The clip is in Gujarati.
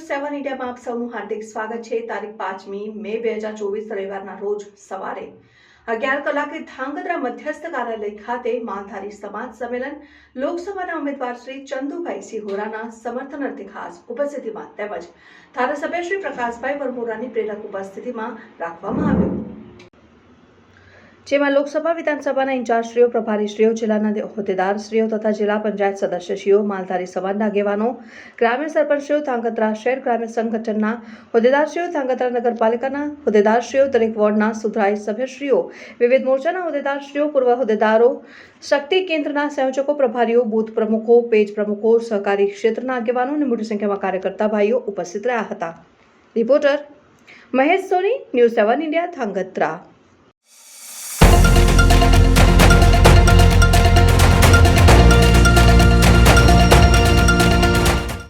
સેવન ઇન્ડિયામાં આપ સૌનું હાર્દિક સ્વાગત છે. તારીખ પાંચમી મે બે હજાર ચોવીસ, રવિવારના રોજ સવારે. અગિયાર કલાકે ધાંગધ્રા મધ્યસ્થ કાર્યાલય ખાતે માલધારી સમાજ સંમેલન, લોકસભાના ઉમેદવાર શ્રી ચંદુભાઈ સિંહોરાના સમર્થન અર્થે ખાસ ઉપસ્થિતિમાં તેમજ ધારાસભ્ય શ્રી પ્રકાશભાઈ વરમોરાની પ્રેરક ઉપસ્થિતિમાં રાખવામાં આવ્યું. જેમાં લોકસભા, વિધાનસભાના ઇન્ચાર્જશ્રીઓ, પ્રભારીશ્રીઓ, જિલ્લાના હોદ્દેદારશ્રીઓ તથા જિલ્લા પંચાયત સદસ્યશ્રીઓ, માલધારી સમાજના આગેવાનો ગ્રામીણ સરપંચશ્રીઓ, ધાંગધ્રા શહેર ગ્રામીણ સંગઠનના હોદ્દેદારશ્રીઓ, ધાંગધ્રા નગરપાલિકાના હોદ્દેદારશ્રીઓ, દરેક વોર્ડના સુધરાઈ સભ્યશ્રીઓ, વિવિધ મોરચાના હોદ્દેદારશ્રીઓ, પૂર્વ હોદ્દેદારો, શક્તિ કેન્દ્રના સંયોજકો, પ્રભારીઓ, બૂથ પ્રમુખો, પેજ પ્રમુખો, સહકારી ક્ષેત્રના આગેવાનો અને મોટી સંખ્યામાં કાર્યકર્તા ભાઈઓ ઉપસ્થિત રહ્યા હતા. Reporter Mahesh Soni, news seven India, Dhrangadhra. Thank you.